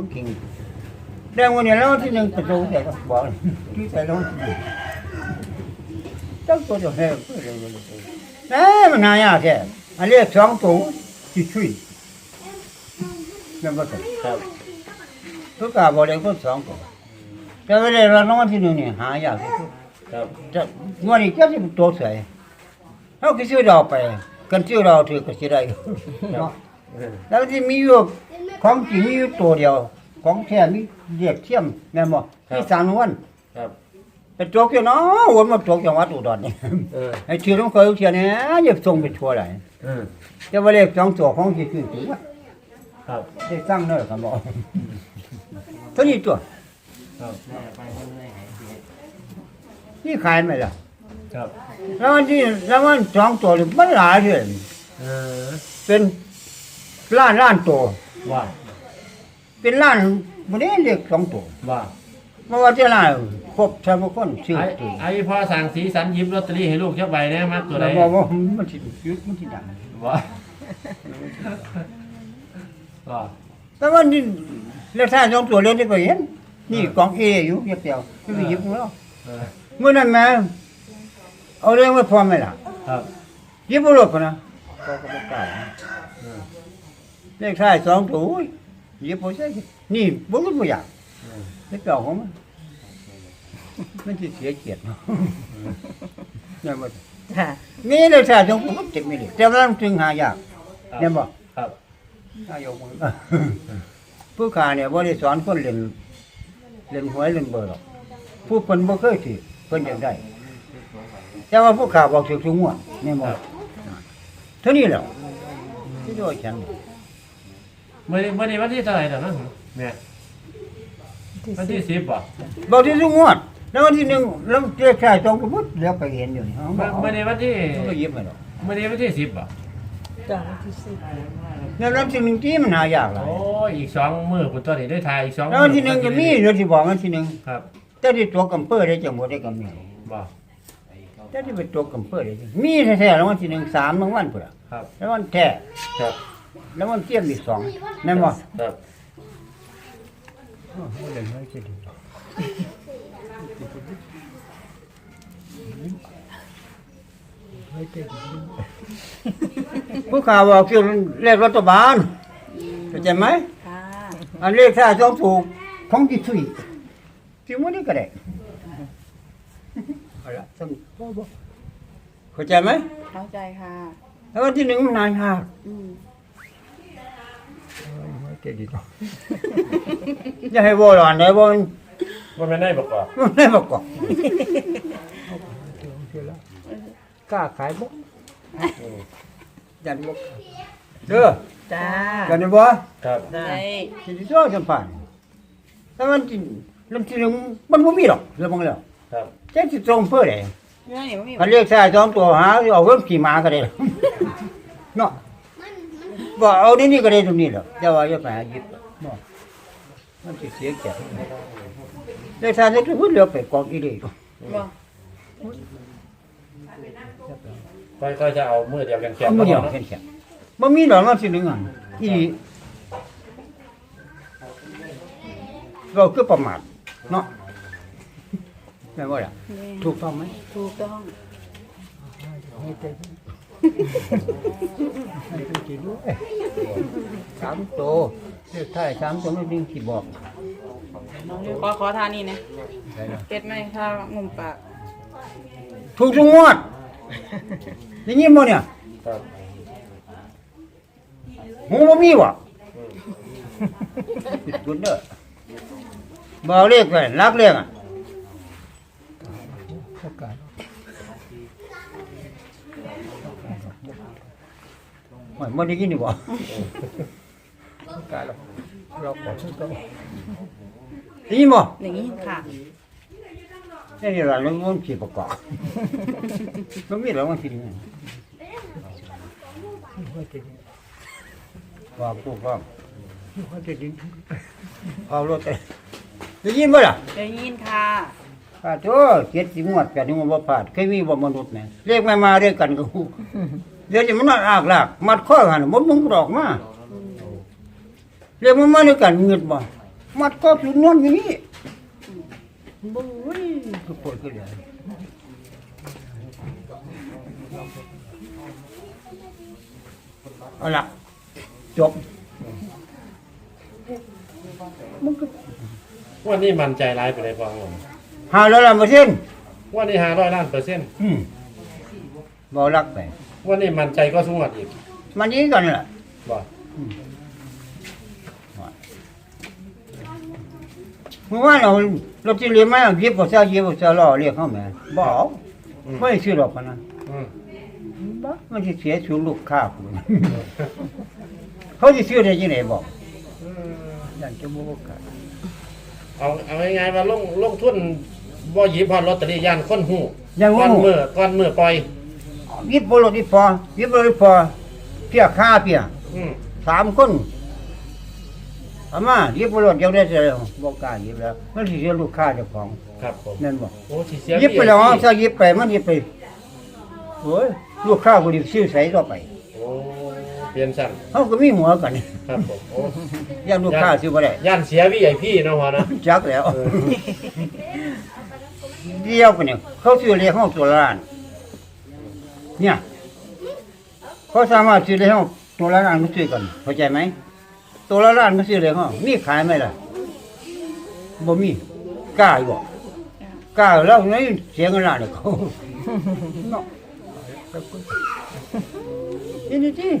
ผมกินเรื่องวันนี้แล้วที่หนึ่งประตูใส่ก็บอกที่ใส่ลงตั้งตัวเดียวแห้งเพื่อเร็วๆเลยนะมันนายากแค่อันเรียกสองตัวที่ช่วยนั่นก็ถูกครับทุกกาบอกเลยก็สองตัวแต่เวลาเราน้องที่หนึ่งเนี่ยหายากที่สุดครับจะวดนี้ก็จะเป็นตัวใส่เขาก็ซื้อดอกไปกันซื้อดอกถือก็ซื้อได้เนาะ แล้วที่มีอยู่ของจริงมีอยู่ตัวเดียว ของแท้มีเรียกเทียมแม่นบ่ที่สามนวันครับเป็นตัวเกี่ยวเนาะวนมาตัวจังหวัดอุดรนี่ เออไอ้ชื่อของเขาเทียเนี่ยอย่าส่งไปทั่วไหลายเออแต่ว่าเลขสองตัวของที่คือตัวครับได้สร้างเน้อครับบ่เท่านี้ตัวครับนี่ขายไหมล่ะครับแล้ววันที่แล้ววันสองตัวนี่มันหลายเด้อเออเป็น ล้านล้านตัวว่า เป็นล้านบ่ได้เลขสองตัวว่าเพราะว่าจะล้านครบทั้งคนชื่อไอ้ตัวไอ้พ่อสั่งสีสันหยิบลอตเตอรี่ให้ลูกเจ้าใบเนี่ยมักตัวใดแล้วบอกว่ามันสิยุดมันสิดังว่าว่าแต่ว่านี่เลขท้ายสองตัวเล่นได้ก็เห็นนี่กองเออยู่เดียวเดียวไม่ไปหยิบแล้วเออเมื่อนั้นแม่เอาเรื่องไว้พร้อมไหมล่ะ ครับหยิบบ่ลดพุ่นนะก็ก็บ่กล้า เออเลขท้ายสองตัวอุ้ยหยิบบ่ใช่นี่บ่รู้บ่อยากเออเลขเก่าของมันมันสิเสียเกียรติเนาะเนี่ยบ่ค่ะมีเลขท้ายสองตัวมันเจ็บไม่ได้แต่ว่ามันถึงหายากเนี่ยบ่ครับนายกมึงผู้ขาเนี่ยบ่ได้สอนคนเล่นเล่นหวยเล่นเบอร์หรอกผู้เพิ่นบ่เคยสิเพิ่นอยากได้ แต่ว่าผู้ขาบอกถูกทุกงวดนี่หมดเท่านี้แหล้วที่ด้วยฉัน เมื่อนี้เมื่อนี้วันที่เท่าไหร่เดี๋ยวนะเนี่ยวันที่สิบป่ะบอกที่ทุกงวด แล้ววันที่หนึ่งแล้วเลขท้ายสองก็หมดแล้วไปเห็นอยู่นี่เอาเมื่อเมื่อนี้วันที่มันก็หยิบไปหรอกเมื่อนี้วันที่สิบป่ะจังที่สิบแล้วรางวัลที่หนึ่งที่มันหายากหลายโอ้ยอีกสองมือคุณตัวนี้ได้ทายอีกสองแล้ววันที่หนึ่งก็มีเดี๋ยวที่บอกวันที่หนึ่งครับแต่ที่ตัวกำเพื่อได้จังหวัดได้ก็มีบ่แต่ที่เป็นตัวกำเพื่อได้จังมีแท้ๆแล้ววันที่หนึ่งสามรางวัลพุ่นล่ะครับแล้ววันแท้ครับ แล้วมันเทียมอีกสองแม่นบ่ครับผู้ข่าวบอกคือเลขรัฐบาลเข้าใจไหมค่ะอันเลขถ้าสองถูกของที่สุยที่มันนี่ก็ได้เอาละต้องบ่บ่เข้าใจไหมเข้าใจค่ะแล้ววันที่หนึ่งมันนาน ยากอืมอย่าให้บ่หลอนได้บ่มันว่าไม่ได้บอกก่อนมันได้บ่กอกกล้าขายบ่ยันบ่เด้อจ้ายันได้บ่ครับได้สิสิจ้อจังผ่านแต่มันจริงลำที่หนึงมันบ่มีหรอกแล้วบังแล้วครับแค่สิตรงเพื่อใดเรื่องนี้ไม่มีคันเรียกชายสองตัวหาเอาเพิ่มขี่ม้าก็ได้เนาะ บ่เอานี่นี่ก็ได้ตรงนี้แหละแต่ว่าอย่าไปหาหยิบเนาะมันสิเสียแก่เรียกชายจะพูดเหลือไปกองอีเด้บ่ก็จะเอามือเดียวกันแขนมันเดียวแค่แค่บ่มีดอกมันสิหนึงอะอีเราคือประมาทเนาะแม่นบ่ล่ะนี่ถูกต้องไหมถูกต้อง สามตัวเลขท้ายสามตัวไม่ดึงที่บอกขอขอทานนี่นะเป็ดไหมถ้างุ่มปากถูกทุกงวดได้ยินบ่เนี่ยครับหูบ่มีวะผิดกุนเด้อบ่เอาเลขไปรักเลขอะไม่ไม่ได้ยินนี่บ่กายแล้วเราขอชื่อเขาได้ยินบ่อย่างนี้ค่ะนี่นี่ล่ะเรื่องมันสิประกอบมันมีแล้วมันสิเนี่ยว่ากูก็เอารถไปได้ยินบ่ล่ะได้ยินค่ะปาโตเจ็ดสิงวดแปดสิงวดบ่พลาดเคยมีบ่มนุษย์แม่เรียกมามาด้วยกันก็ฮู้ เดี๋ยวจะมันอากลากมัดข้อหันบ่มึงดอกมาเรียกมันมาด้วยกันเงืดบ่มัดก็สุดนวลอย่างนี้บุ้ยก็ปวดก็เลยเอาละจบมันก็วันนี้มันใจร้ายไปเลยพอครับผมหาแล้วละมาเส้นวันนี้หาร้อยล้านเปอร์เซ็นต์อืมบอรักไป วันนี้มันใจก็สงวดอีกมันนี้กันล่ะบ่เมื่อวานเราเราที่เรียนมาเย็บภาษาเย็บภาษาล่อเรียกเขาแม่บ่เอาอืมไม่ได้ซื้อหรอกพะนะอืมบ้ามันจะเสียชูลูกค้าคุณเขาจะซื้อได้ยังไงบอกอยากจะบอกกันเอาเอาง่ายๆว่าลงลงทุนบ่หยิบพอลอตเตอรี่ย่านคนหูยังก้อนงูมือก้อนมือปล่อย ยิบบโลดยิบพอยิบบโลดพอเพียค่าเพียอืมสามคนอามายิบบโลดยังได้เสียบอกกล้ายิบแล้วมันสิเสียลูกค้าเจ้าของครับผมนั่นบอกโอ้สิเสียยิบไปแล้วพี่ถ้ายิบไปมันยิบไปโอ้ยลูกค้าคนนี้ซื้อใส่ต่อไปโอ้เปลี่ยนสั่นเขาก็มีหัวกันครับผมโอ้ย่างลูกค้าซื้อบ่ได้ย่านเสียพี่ใหญ่พี่เนาะพอนะจักแล้วเออเดียวกันเนี่ยเขาซื้อเรียกห้องตัวละล้าน เนี่ยเขาสามารถซื้อเรียกห้องตัวละล้านมาซื้อกันเข้าใจไหมตัวละล้านมาซื้อเรียกห้องมีขายไหมล่ะบ่มีกล้าอยู่บ่กล้าแล้วไงเสียเงินล้านเนี่ยเขาเนาะนี่นี่ที่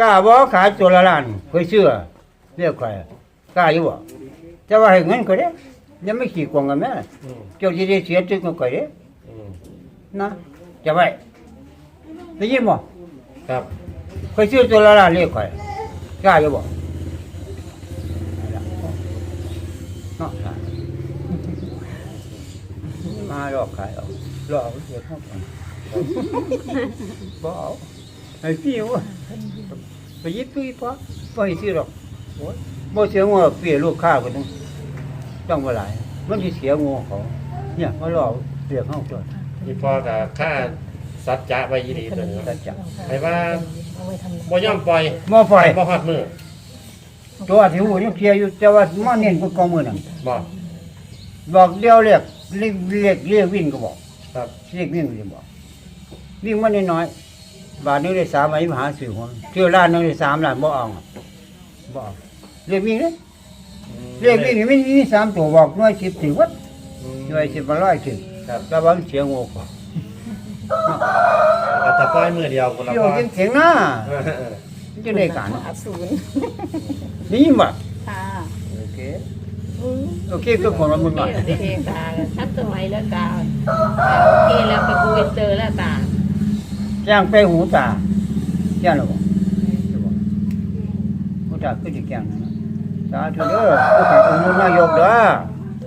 กล้าบ่ขายตัวละล้านเคยเชื่อเรียกใครกล้าอยู่บ่จะว่าให้เงินก็ได้ยังไม่ขี่กวงกันแม่อืมเจ้าจะได้เสียตึกมันก็ได้อืม นะจะไว้ได้ยินบ่ครับเคยซื้อตัวละล้านเรียกใครกล้าอยู่บ่เนาะมาหลอกขายเอาหลอกเสียเข้าไปบ่เอาไอ้พี่วะไปยิบพี่ปะบ่ให้ซื้อหรอกโอ้ยบ่เสียงว่าเปลี่ยลูกค้าก็ต้องต้องบ่หลาย มันสิเสียงูเขาเนี่ยมาหลอกเรียกเข้าตัวนี่ พอกับค่าสัจจะไว้ยีดีตัวนี้ตัดจับให้ว่าบ่ยอมปล่อยหม้อไฟบ่ฮอดมือตัวที่หูยังเคลียร์อยู่แต่ว่ามาเน้นก็กองมือนั่นบ่บอกเดียวเรียกเรียกเรียกเรียกวิ่งก็บอกครับเรียกวิ่งก็จะบอกวิ่งมาน้อยๆบาทหนึงได้สามใบมหาสื่อหัวเที่ยวล้านหนึงได้สามล้านบ่เอาบ่เอาเรียกวิ่งเด้เรียกวิ่งนี่มันมีสามตัวบอกหน่วยสิบถึงวัดอืมหน่วยสิบมาร้อยถึง ครับแต่ว่ามันเสียงโง่กว่าก็จะปล่อยมือเดียวคนละเที่ยวพอยังเสียงหน้าเออเออมันจะได้การอสูรนี่ยินบ่ค่ะโอเคโอเคก็คนละมือหน่อยโอเคตาทับสมัยแล้วตาโอเคแล้วไปกูเจอแล้วตาจ้างไปหูตาแจ้งแล้วบ่หูตาคือจะแจ้งนะสาธุเด้อผู้ขับอุนายกเด้อ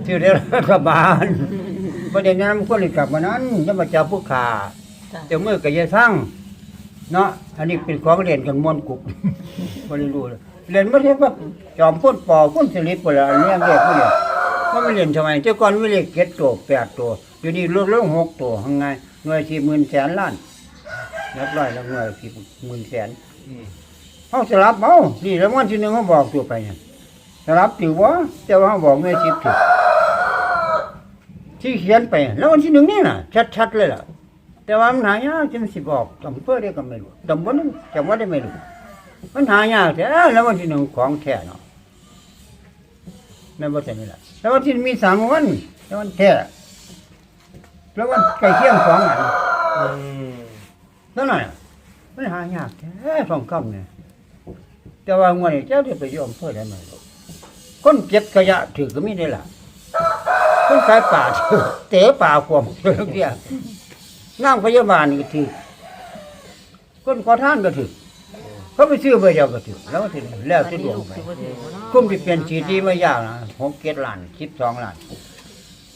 ที่ได้รัฐบาล ประเด็นนั้นมันก็เลยกลับมานั้นจะมาจับผู้ขาเจ้ามือกับยายทั้งเนาะอันนี้เป็นของเรียนกันมวนกุกบ่ได้รู้เลยเรียนไม่ใช่ว่าจอมพ่นปอพ่นสลิปพุ่นละอันนี้เรียกผู้เดียวมันไม่เรียนทำไมเจ้าก่อนไม่เรียกเก็ดตัวแปดตัวอยู่นี่ลดลงหกตัวหังไงหน่วยที่หมื่นแสนล้านนับร้อยแล้วเงินกี่หมื่นแสนอืมเขาสลับเอานี่แล้ววันที่หนึ่งเขาบอกตัวไปเนี่ยสลับถือว่าแต่ว่าเขาบอกเงินสิบถือ ที่เขียนไปแล้ววันที่หนึ่งนี่น่ะ ชัดๆเลยล่ะ แต่ว่ามันหายากจะมันสิบอกตำเพื่อได้ก็ไม่รู้ตำบลนั้นจำว่าได้ไม่รู้มันหายากแต่แล้ววันที่หนึ่งของแท้เนาะแม่นบ่ใช่นี่แหละแล้ววันที่มีสามวันแล้ววันแท้แล้ววันไก่เที่ยงสองอันอืมนั่นน่ะมันหายากแท้ทองคำเนี่ยแต่ว่างวดนี้เจ้าได้ไปยอมเพื่อได้ไหมลูกคนเก็บขยะถือก็มีได้ล่ะ คนขายป่าถือเตะป่าขวมถือเดียวนั่งพยาบาลก็ถือคนขอทานก็ถือเขาไปซื้อไปเดียวก็ถือแล้วถือแล้วจะดวงไปคุ้มที่เป็นสีที่ไม่ยากนะหกเก็ดล้านสิบสองล้าน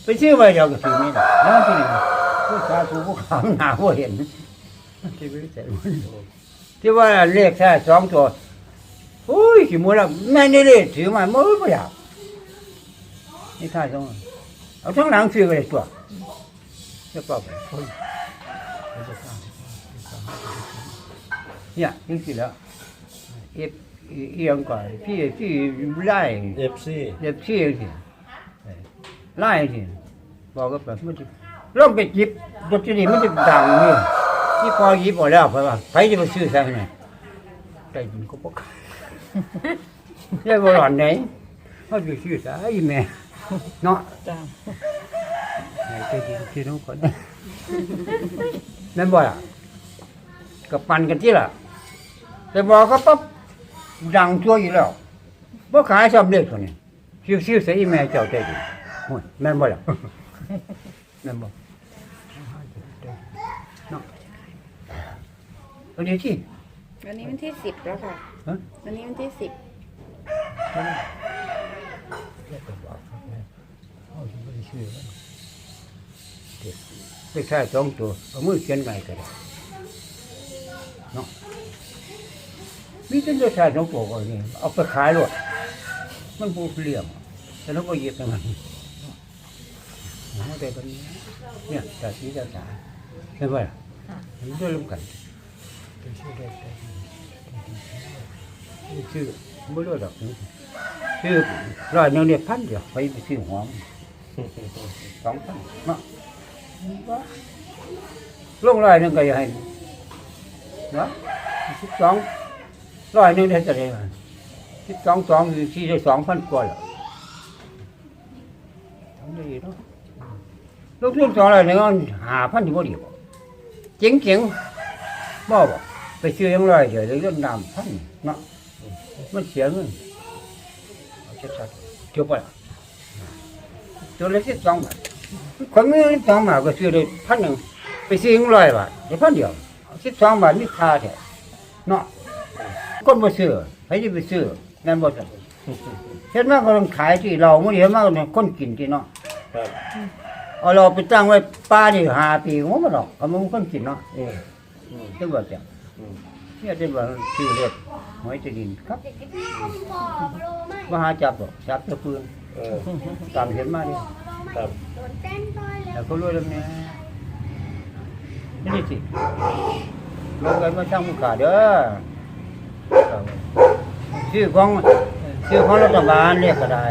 ไปซื้อไปเดียวก็ถือไม่ได้แล้วที่นี่ผู้ชายผู้ขาวหนาผู้เห็นที่ไม่รู้จักมันที่ว่าเลขแค่สองตัวโอ้ยขี้มัวแล้วแม่นี่เลยถือมามือไม่อยากนี่ท่าสอง เอาทั้งหลังซื้อไปเลยตัวจะปอบไปโอ้ยเนี่ยจริงๆแล้วเอฟเอเอียงก่อนพี่พี่ไล่เอฟซีเด็บซี่สิไล่สิบอกก็แบบมันจะลงไปจิบรถที่นี่มันจะดังนี่ที่พอหยิบออกแล้วเพราะว่าใครจะมาซื้อแซงเนี่ยใจยินก็บอกได้บร้อนไหนเขาจะซื้อสายแม่ เนาะจ้าไหนใจยินที่น้องคนนั่นบ่ล่ะกับปั่นกันที่ล่ะ แต่บอกก็ปั๊บดังทั่วอยู่แล้วบ่ขายสำเร็จคนนี้ชื่อชื่อใส่อีแม่เจ้าใจดีโอ้ยแม่นบ่ล่ะแม่นบ่เนาะเอาดีที่วันนี้วันที่สิบแล้วค่ะฮะวันนี้วันที่สิบไปใช้สองตัวเอามือเขียนไงก็ได้เนาะมีแต่จะใช้สองตัวก็นี่เอาไปขายรถมันบูเลี่ยมแต่เราก็หยิบมันเอาแต่ตอนนี้เนี่ยแต่สีจะสาใช่ไหมมันด้วยลมกันเชื่อได้ไม่รู้ดอกชื่อร้อยหนึงเนี่ยพันเดียวไปไปซื้อหอม สองพันเนาะลงร้อยหนึ่งก็ยังให้เนาะสิบสองร้อยหนึ่งได้จะได้สิบสองสองสี่ได้สองพันกว่าแล้วทำได้เนาะลงทุนสองร้อยหนึ่งหาพันที่บ่ดีบ่เจ๋งเจ๋งบ่บ่ไปซื้อยังร้อยเดี๋ยวเลยเรื่องนำพันเนาะมันเสียเงินเอาชัดๆจบไปละ ตัวละสิบสองบาทคนมีสองบาทก็ซื้อได้พันหนึ่งไปซื้อร้อยบาทได้พันเดียวสิบสองบาทมีค่าแท้เนาะคนบ่ซื้อใครจะไปซื้อนั่นบ่ซั่นเห็นมาก็ต้องขายที่เรามื้อเดียวมาก็ต้องคนกินที่เนาะครับเอาเราไปตั้งไว้ป้านี่ห้าปีก็บ่ดอกเอามันคนกินเนาะเอออืมจังว่าจังอืมเนี่ยจังว่าซื้อเล็ดหอยจะดินครับบ่หาจับดอกจับแตะปืน เออตามเห็นมาดิครับแล้วก็รวยแล้วเนี่ยนี่สิลงกันมาช่างมุกขาเด้อชื่อของชื่อของรัฐบาลเรียกก็ได้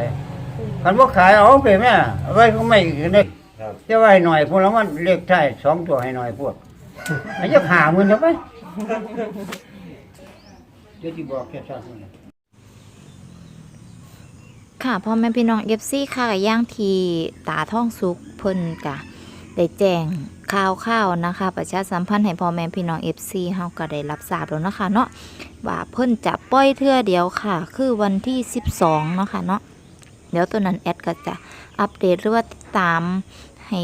คันว่าขายเอาไปแม่ไว้ก็ไม่ได้ครับจะไว้หน่อยพวกแล้วมันเลขท้ายสองตัวให้หน่อยพวกอันจะหามือนะไปเดี๋ยวที่บอกแค่สั้นๆ ค่ะพ่อแม่พี่น้องเอฟซีค่ะย่างทีตาท่องสุกเพิ่นกะได้แจ้งข่าวข่าวนะคะ ประชาสัมพันธ์ให้พ่อแม่พี่น้องเอฟซีเฮาก็ได้รับทราบแล้วนะคะเนาะว่าเพิ่นจะปล่อยเทื่อเดียวค่ะ คือวันที่ 12เนาะค่ะเนาะเดี๋ยวตัวนั้นแอดก็จะอัปเดตหรือว่าติดตามให้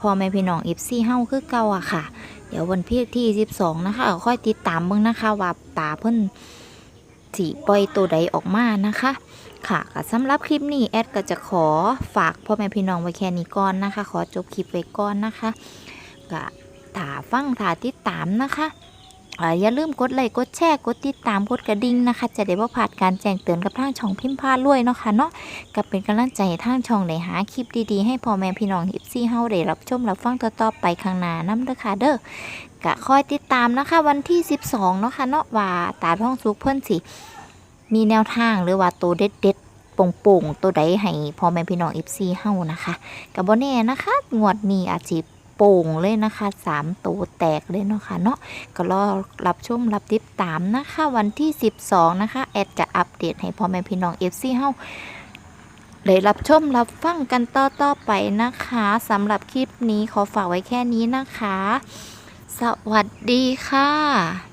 พ่อแม่พี่น้องเอฟซีเฮาคือเก่าอะค่ะ เดี๋ยววันที่ที่ 12 นะคะค่อยติดตามเบิ่งนะคะว่าตาเพิ่นสิปล่อยตัวใดออกมานะคะ ค่ะสำหรับคลิปนี้แอดก็จะขอฝากพ่อแม่พี่น้องไว้แค่นี้ก่อนนะคะ ขอจบคลิปไว้ก่อนนะคะก็ถาฟังถาติดตามนะคะอย่าลืมกดไลค์กดแชร์กดติดตามกดกระดิ่งนะคะ จะได้บ่พลาดการแจ้งเตือนกับทางช่องพิมพ์พารวยเนาะค่ะเนาะก็เป็นกำลังใจให้ทางช่องได้หาคลิปดีๆ ให้พ่อแม่พี่น้องฮิปซี่เฮาได้รับชมรับฟังต่อๆไปข้างหน้านํเด้อค่ะเด้อก็คอยติดตามนะคะ วันที่ 12เนาะค่ะเนาะว่าตาท่องสุกเพิ่นสิ มีแนวทางหรือว่าตัวเด็ดเด็ดๆโป่งๆตัวใดให้พ่อแม่พี่น้องเอฟซีเฮานะคะกับโบแน่นะคะงวดนี้อาจจะโป่งเลยนะคะสามตัวแตกเลยเนาะค่ะเนาะก็รอรับชมรับติดตามนะคะ วันที่ 12 นะคะ แอดจะอัปเดตให้พ่อแม่พี่น้องเอฟซีเฮาได้รับชมรับฟังกันต่อๆไปนะคะสำหรับคลิปนี้ขอฝากไว้แค่นี้นะคะ สวัสดีค่ะ